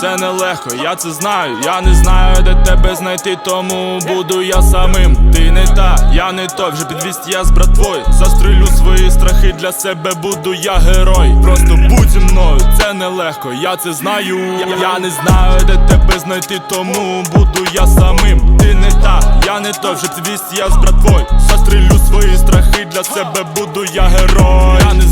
це нелегко, я це знаю. Я не знаю, де тебе знайти, тому буду я самим. Ти не та, я не той, вже підвість я з братвою. Застрелю свої страхи для себе, буду я герой. Просто будь зі мною, це нелегко, я це знаю. Я, я не знаю, де тебе знайти, тому буду я самим. Ти не та, я не той, вже підвість я з братвою. Застрелю свої страхи для себе, буду я герой. Я не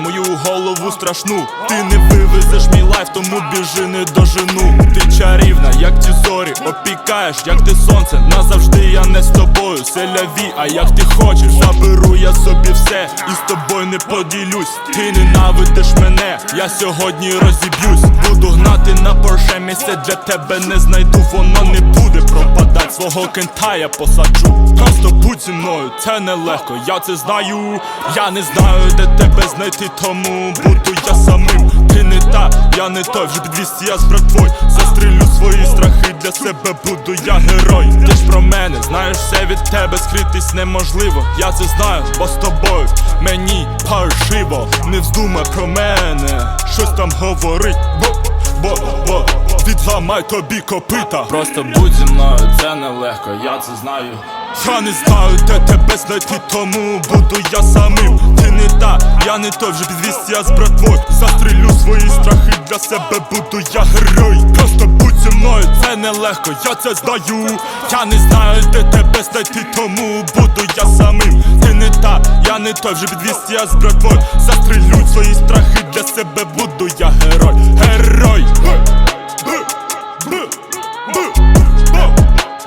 мою голову страшну. Ти не вивезеш мій лайф, тому біжи не дожену. Ти чарівна, як ті зорі, опікаєш, як ти сонце. Назавжди я не з тобою, селяві, а як ти хочеш, заберу я собі все і з тобою не поділюсь. Ти ненавидиш мене, я сьогодні розіб'юсь. Буду гнати на порше, місце для тебе не знайду, воно не буде пропадать. Свого кента я посаджу. Просто будь зі мною, це нелегко, я це знаю. Я не знаю, де тебе знайти, тому буду я самим. Ти не та, я не той, вже підвіз я з братвою. Застрілю свої страхи для себе, буду я герой. Ти ж про мене, знаєш, все від тебе скритись неможливо. Я це знаю, бо з тобою мені паршиво. Не вздумай про мене, щось там говорить, бо, бо, бо відламай тобі копита. Просто будь зі мною, це нелегко, я це знаю. Я не знаю, де тебе знайти, тому буду я самим. Ти не та, я не той, вже підвіз я з братвою. Застрілю свої страхи для себе, буду я герой. Просто будь зі мною, це нелегко, я це знаю. Я не знаю, де тебе знайти, тому буду я самим. Ти не та, я не той, вже підвіз я з братвою. Застрілю свої страхи для себе, буду я герой.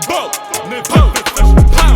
bo, po, po, po, po.